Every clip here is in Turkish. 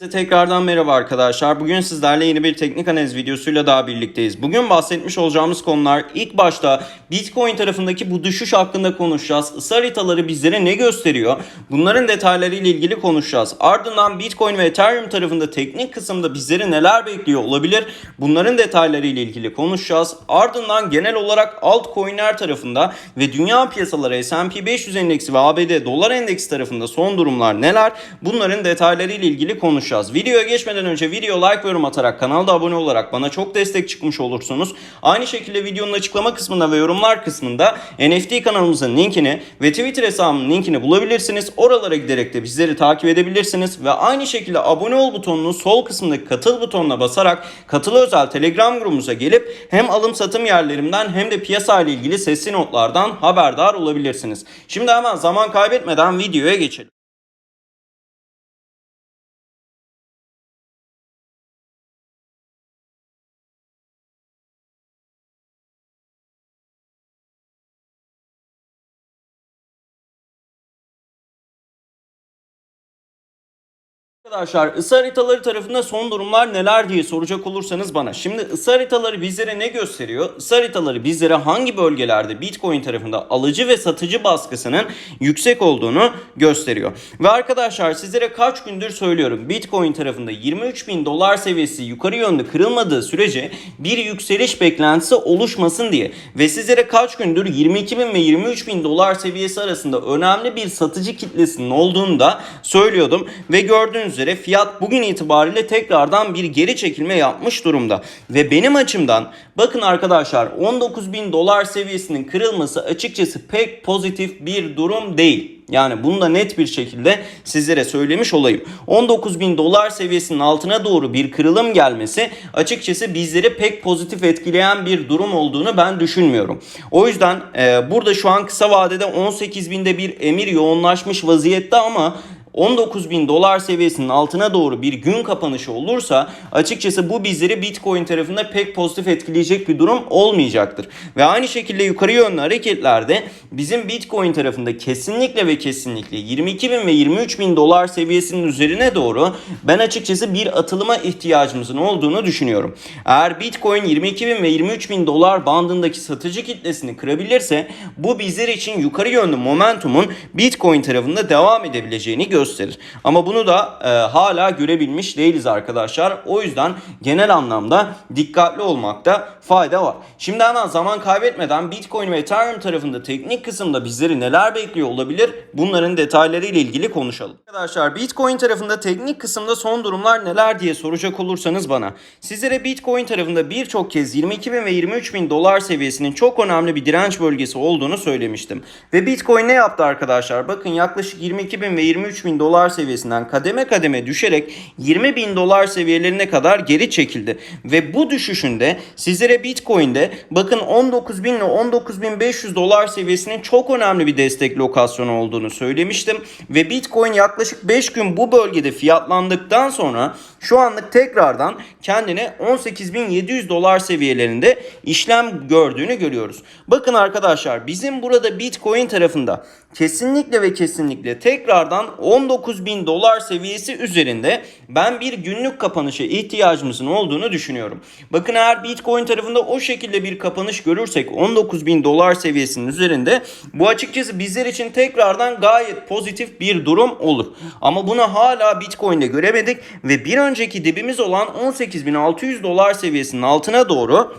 Size Tekrardan merhaba arkadaşlar. Bugün sizlerle yeni bir teknik analiz videosuyla daha birlikteyiz. Bugün bahsetmiş olacağımız konular ilk başta Bitcoin tarafındaki bu düşüş hakkında konuşacağız. Isı haritaları bizlere ne gösteriyor? Bunların detayları ile ilgili konuşacağız. Ardından Bitcoin ve Ethereum tarafında teknik kısımda bizleri neler bekliyor olabilir? Bunların detayları ile ilgili konuşacağız. Ardından genel olarak altcoin'ler tarafında ve dünya piyasaları S&P 500 endeksi ve ABD dolar endeksi tarafında son durumlar neler? Bunların detayları ile ilgili konuşacağız. Videoya geçmeden önce video like yorum atarak kanalda abone olarak bana çok destek çıkmış olursunuz. Aynı şekilde videonun açıklama kısmında ve yorumlar kısmında NFT kanalımızın linkini ve Twitter hesabımın linkini bulabilirsiniz. Oralara giderek de bizleri takip edebilirsiniz ve aynı şekilde abone ol butonunun sol kısmındaki katıl butonuna basarak katıl özel Telegram grubumuza gelip hem alım satım yerlerimden hem de piyasa ile ilgili sesli notlardan haberdar olabilirsiniz. Şimdi hemen zaman kaybetmeden videoya geçelim. Arkadaşlar ısı haritaları tarafında son durumlar neler diye soracak olursanız bana. Şimdi ısı haritaları bizlere ne gösteriyor? Isı haritaları bizlere hangi bölgelerde Bitcoin tarafında alıcı ve satıcı baskısının yüksek olduğunu gösteriyor. Ve arkadaşlar sizlere kaç gündür söylüyorum. Bitcoin tarafında 23 bin dolar seviyesi yukarı yönde kırılmadığı sürece bir yükseliş beklentisi oluşmasın diye. Ve sizlere kaç gündür 22 bin ve 23 bin dolar seviyesi arasında önemli bir satıcı kitlesinin olduğunu da söylüyordum. Ve gördüğünüz üzere fiyat bugün itibariyle tekrardan bir geri çekilme yapmış durumda. Ve benim açımdan bakın arkadaşlar 19 bin dolar seviyesinin kırılması açıkçası pek pozitif bir durum değil. Yani bunu da net bir şekilde sizlere söylemiş olayım. 19 bin dolar seviyesinin altına doğru bir kırılım gelmesi açıkçası bizleri pek pozitif etkileyen bir durum olduğunu ben düşünmüyorum. O yüzden e, burada şu an kısa vadede 18 binde bir emir yoğunlaşmış vaziyette ama 19 bin dolar seviyesinin altına doğru bir gün kapanışı olursa açıkçası bu bizleri Bitcoin tarafında pek pozitif etkileyecek bir durum olmayacaktır. Ve aynı şekilde yukarı yönlü hareketlerde bizim Bitcoin tarafında kesinlikle ve kesinlikle 22 bin ve 23 bin dolar seviyesinin üzerine doğru ben açıkçası bir atılıma ihtiyacımızın olduğunu düşünüyorum. Eğer Bitcoin 22 bin ve 23 bin dolar bandındaki satıcı kitlesini kırabilirse bu bizler için yukarı yönlü momentumun Bitcoin tarafında devam edebileceğini gösterir gösterir. Ama bunu da e, hala görebilmiş değiliz arkadaşlar. O yüzden genel anlamda dikkatli olmakta fayda var. Şimdi hemen zaman kaybetmeden Bitcoin ve Ethereum tarafında teknik kısımda bizleri neler bekliyor olabilir? Bunların detayları ile ilgili konuşalım. Arkadaşlar Bitcoin tarafında teknik kısımda son durumlar neler diye soracak olursanız bana. Sizlere Bitcoin tarafında birçok kez 22 bin ve 23 bin dolar seviyesinin çok önemli bir direnç bölgesi olduğunu söylemiştim. Ve Bitcoin ne yaptı arkadaşlar? Bakın yaklaşık 22 bin ve 23 bin dolar seviyesinden kademe kademe düşerek 20 bin dolar seviyelerine kadar geri çekildi. Ve bu düşüşünde sizlere Bitcoin'de bakın 19 bin ile 19 bin 500 dolar seviyesinin çok önemli bir destek lokasyonu olduğunu söylemiştim. Ve Bitcoin yaklaşık 5 gün bu bölgede fiyatlandıktan sonra şu anlık tekrardan kendine 18.700 dolar seviyelerinde işlem gördüğünü görüyoruz. Bakın arkadaşlar bizim burada Bitcoin tarafında kesinlikle ve kesinlikle tekrardan 19.000 dolar seviyesi üzerinde ben bir günlük kapanışa ihtiyacımızın olduğunu düşünüyorum. Bakın eğer Bitcoin tarafında o şekilde bir kapanış görürsek 19.000 dolar seviyesinin üzerinde bu açıkçası bizler için tekrardan gayet pozitif bir durum olur. Ama bunu hala Bitcoin'de göremedik ve bir önceki dibimiz olan 18.600 dolar seviyesinin altına doğru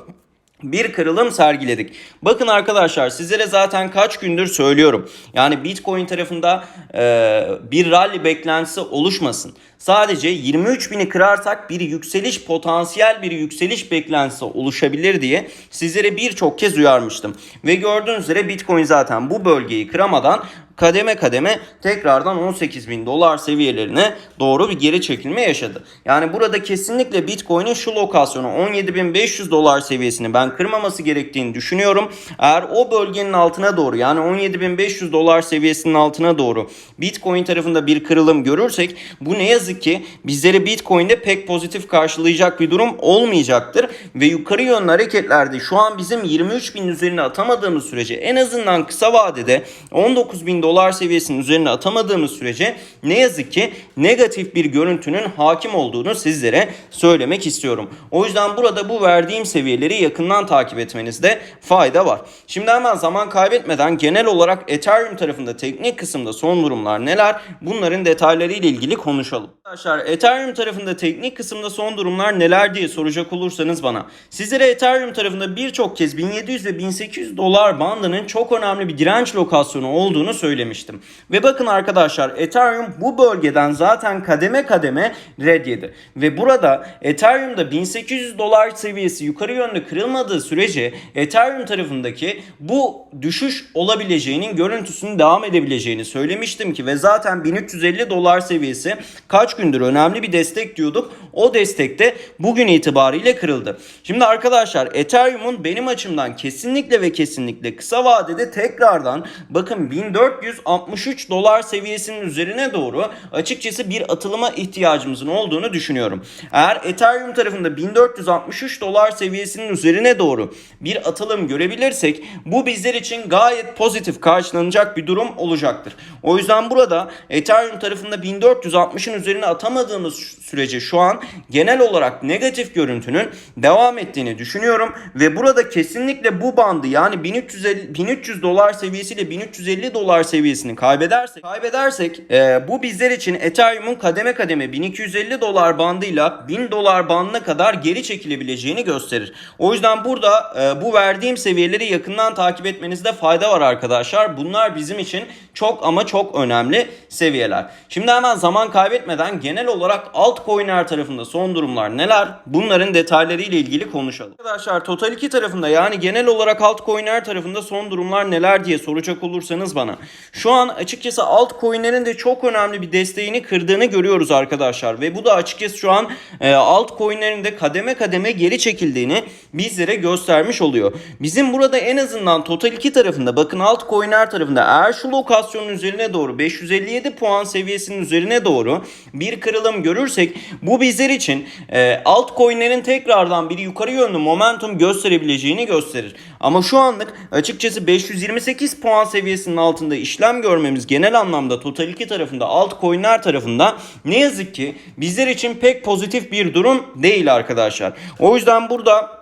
bir kırılım sergiledik. Bakın arkadaşlar sizlere zaten kaç gündür söylüyorum. Yani Bitcoin tarafında e, bir rally beklentisi oluşmasın. Sadece 23 bini kırarsak bir yükseliş potansiyel bir yükseliş beklentisi oluşabilir diye sizlere birçok kez uyarmıştım. Ve gördüğünüz üzere Bitcoin zaten bu bölgeyi kıramadan kademe kademe tekrardan 18 bin dolar seviyelerine doğru bir geri çekilme yaşadı. Yani burada kesinlikle Bitcoin'in şu lokasyonu 17.500 dolar seviyesini ben kırmaması gerektiğini düşünüyorum. Eğer o bölgenin altına doğru yani 17.500 dolar seviyesinin altına doğru Bitcoin tarafında bir kırılım görürsek bu ne yazık ki bizleri Bitcoin'de pek pozitif karşılayacak bir durum olmayacaktır. Ve yukarı yönlü hareketlerde şu an bizim 23 bin üzerine atamadığımız sürece en azından kısa vadede 19 bin dolar dolar seviyesinin üzerine atamadığımız sürece ne yazık ki negatif bir görüntünün hakim olduğunu sizlere söylemek istiyorum. O yüzden burada bu verdiğim seviyeleri yakından takip etmenizde fayda var. Şimdi hemen zaman kaybetmeden genel olarak Ethereum tarafında teknik kısımda son durumlar neler? Bunların detayları ile ilgili konuşalım. Arkadaşlar Ethereum tarafında teknik kısımda son durumlar neler diye soracak olursanız bana. Sizlere Ethereum tarafında birçok kez 1700 ve 1800 dolar bandının çok önemli bir direnç lokasyonu olduğunu söylemiştim. Ve bakın arkadaşlar Ethereum bu bölgeden zaten kademe kademe red yedi. Ve burada Ethereum'da 1800 dolar seviyesi yukarı yönlü kırılmadığı sürece Ethereum tarafındaki bu düşüş olabileceğinin görüntüsünün devam edebileceğini söylemiştim ki ve zaten 1350 dolar seviyesi kaç gündür önemli bir destek diyorduk. O destek de bugün itibariyle kırıldı. Şimdi arkadaşlar Ethereum'un benim açımdan kesinlikle ve kesinlikle kısa vadede tekrardan bakın 1463 dolar seviyesinin üzerine doğru açıkçası bir atılıma ihtiyacımızın olduğunu düşünüyorum. Eğer Ethereum tarafında 1463 dolar seviyesinin üzerine doğru bir atılım görebilirsek bu bizler için gayet pozitif karşılanacak bir durum olacaktır. O yüzden burada Ethereum tarafında 1460'ın üzerine atamadığımız sürece şu an genel olarak negatif görüntünün devam ettiğini düşünüyorum ve burada kesinlikle bu bandı yani 1350 1300 dolar seviyesiyle 1350 dolar seviyesini kaybedersek kaybedersek e, bu bizler için Ethereum'un kademe kademe 1250 dolar bandıyla 1000 dolar bandına kadar geri çekilebileceğini gösterir. O yüzden burada e, bu verdiğim seviyeleri yakından takip etmenizde fayda var arkadaşlar. Bunlar bizim için çok ama çok önemli seviyeler. Şimdi hemen zaman kaybetmeden genel olarak altcoin'ler tarafında son durumlar neler? Bunların detayları ile ilgili konuşalım. Arkadaşlar Total 2 tarafında yani genel olarak altcoin'ler tarafında son durumlar neler diye soracak olursanız bana. Şu an açıkçası altcoin'lerin de çok önemli bir desteğini kırdığını görüyoruz arkadaşlar. Ve bu da açıkçası şu an e, altcoin'lerin de kademe kademe geri çekildiğini bizlere göstermiş oluyor. Bizim burada en azından Total 2 tarafında bakın altcoin'ler tarafında eğer şu lokasyonun üzerine doğru 557 puan seviyesinin üzerine doğru bir kırılım görürsek bu bizler için e, altcoin'lerin tekrardan bir yukarı yönlü momentum gösterebileceğini gösterir. Ama şu anlık açıkçası 528 puan seviyesinin altında işlem görmemiz genel anlamda Total 2 tarafında altcoin'ler tarafında ne yazık ki bizler için pek pozitif bir durum değil arkadaşlar. O yüzden burada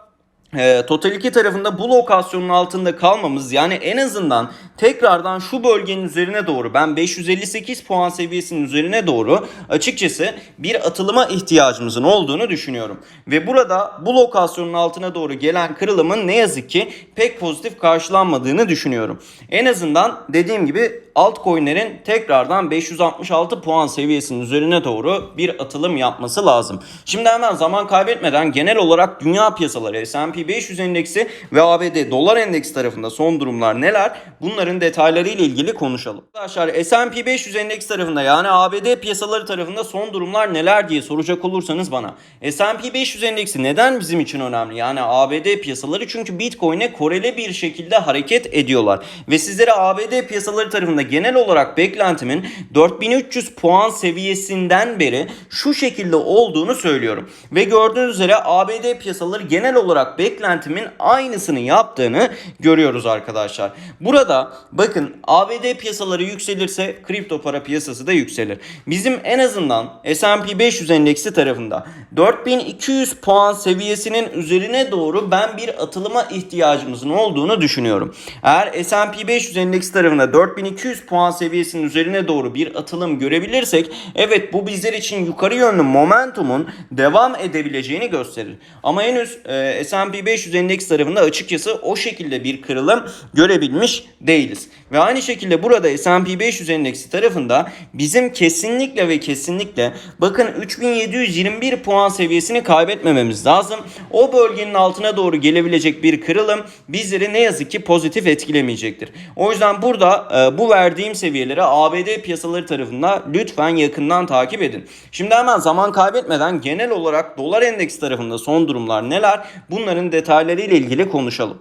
e, Total 2 tarafında bu lokasyonun altında kalmamız yani en azından tekrardan şu bölgenin üzerine doğru ben 558 puan seviyesinin üzerine doğru açıkçası bir atılıma ihtiyacımızın olduğunu düşünüyorum. Ve burada bu lokasyonun altına doğru gelen kırılımın ne yazık ki pek pozitif karşılanmadığını düşünüyorum. En azından dediğim gibi altcoin'lerin tekrardan 566 puan seviyesinin üzerine doğru bir atılım yapması lazım. Şimdi hemen zaman kaybetmeden genel olarak dünya piyasaları S&P 500 endeksi ve ABD dolar endeksi tarafında son durumlar neler? Bunların detayları ile ilgili konuşalım. Arkadaşlar S&P 500 endeks tarafında yani ABD piyasaları tarafında son durumlar neler diye soracak olursanız bana. S&P 500 endeksi neden bizim için önemli? Yani ABD piyasaları çünkü Bitcoin'e koreli bir şekilde hareket ediyorlar. Ve sizlere ABD piyasaları tarafında genel olarak beklentimin 4300 puan seviyesinden beri şu şekilde olduğunu söylüyorum. Ve gördüğünüz üzere ABD piyasaları genel olarak beklentimin aynısını yaptığını görüyoruz arkadaşlar. Burada bakın ABD piyasaları yükselirse kripto para piyasası da yükselir. Bizim en azından S&P 500 endeksi tarafında 4200 puan seviyesinin üzerine doğru ben bir atılıma ihtiyacımızın olduğunu düşünüyorum. Eğer S&P 500 endeksi tarafında 4200 puan seviyesinin üzerine doğru bir atılım görebilirsek evet bu bizler için yukarı yönlü momentumun devam edebileceğini gösterir. Ama henüz e, S&P 500 endeks tarafında açıkçası o şekilde bir kırılım görebilmiş değiliz. Ve aynı şekilde burada S&P 500 endeksi tarafında bizim kesinlikle ve kesinlikle bakın 3721 puan seviyesini kaybetmememiz lazım. O bölgenin altına doğru gelebilecek bir kırılım bizleri ne yazık ki pozitif etkilemeyecektir. O yüzden burada e, bu verdiğim seviyeleri ABD piyasaları tarafında lütfen yakından takip edin. Şimdi hemen zaman kaybetmeden genel olarak dolar endeks tarafında son durumlar neler? Bunların detayları ile ilgili konuşalım.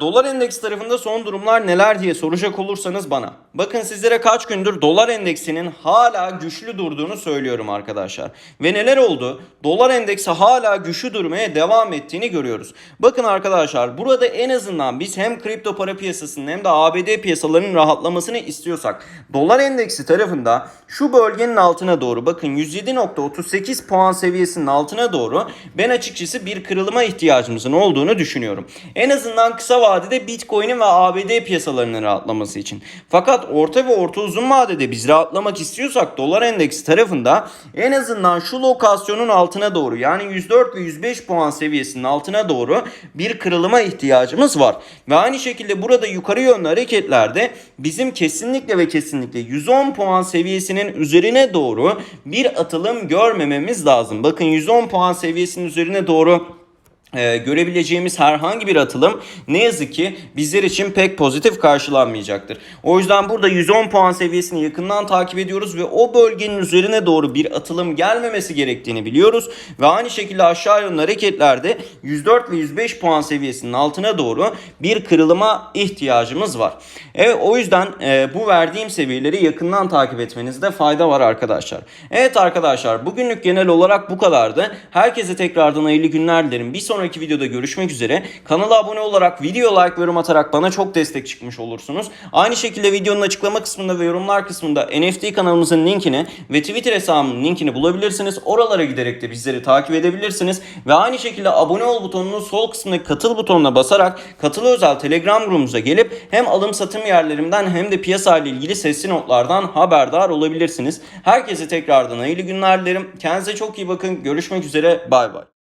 Dolar endeks tarafında son durumlar neler diye soracak olursanız bana. Bakın sizlere kaç gündür dolar endeksinin hala güçlü durduğunu söylüyorum arkadaşlar. Ve neler oldu? Dolar endeksi hala güçlü durmaya devam ettiğini görüyoruz. Bakın arkadaşlar burada en azından biz hem kripto para piyasasının hem de ABD piyasalarının rahatlamasını istiyorsak dolar endeksi tarafında şu bölgenin altına doğru bakın 107.38 puan seviyesinin altına doğru ben açıkçası bir kırılıma ihtiyacımızın olduğunu düşünüyorum. En azından kısa vadede Bitcoin'in ve ABD piyasalarının rahatlaması için. Fakat orta ve orta uzun vadede biz rahatlamak istiyorsak dolar endeksi tarafında en azından şu lokasyonun altına doğru yani 104 ve 105 puan seviyesinin altına doğru bir kırılıma ihtiyacımız var. Ve aynı şekilde burada yukarı yönlü hareketlerde bizim kesinlikle ve kesinlikle 110 puan seviyesinin üzerine doğru bir atılım görmememiz lazım. Bakın 110 puan seviyesinin üzerine doğru e, görebileceğimiz herhangi bir atılım ne yazık ki bizler için pek pozitif karşılanmayacaktır. O yüzden burada 110 puan seviyesini yakından takip ediyoruz ve o bölgenin üzerine doğru bir atılım gelmemesi gerektiğini biliyoruz. Ve aynı şekilde aşağı yönlü hareketlerde 104 ve 105 puan seviyesinin altına doğru bir kırılıma ihtiyacımız var. Evet o yüzden e, bu verdiğim seviyeleri yakından takip etmenizde fayda var arkadaşlar. Evet arkadaşlar bugünlük genel olarak bu kadardı. Herkese tekrardan hayırlı günler dilerim. Bir sonraki videoda görüşmek üzere. Kanala abone olarak, video like yorum atarak bana çok destek çıkmış olursunuz. Aynı şekilde videonun açıklama kısmında ve yorumlar kısmında NFT kanalımızın linkini ve Twitter hesabımın linkini bulabilirsiniz. Oralara giderek de bizleri takip edebilirsiniz. Ve aynı şekilde abone ol butonunun sol kısmındaki katıl butonuna basarak katılı özel Telegram grubumuza gelip hem alım satım yerlerimden hem de piyasa ile ilgili sesli notlardan haberdar olabilirsiniz. Herkese tekrardan hayırlı günler dilerim. Kendinize çok iyi bakın. Görüşmek üzere. Bay bay.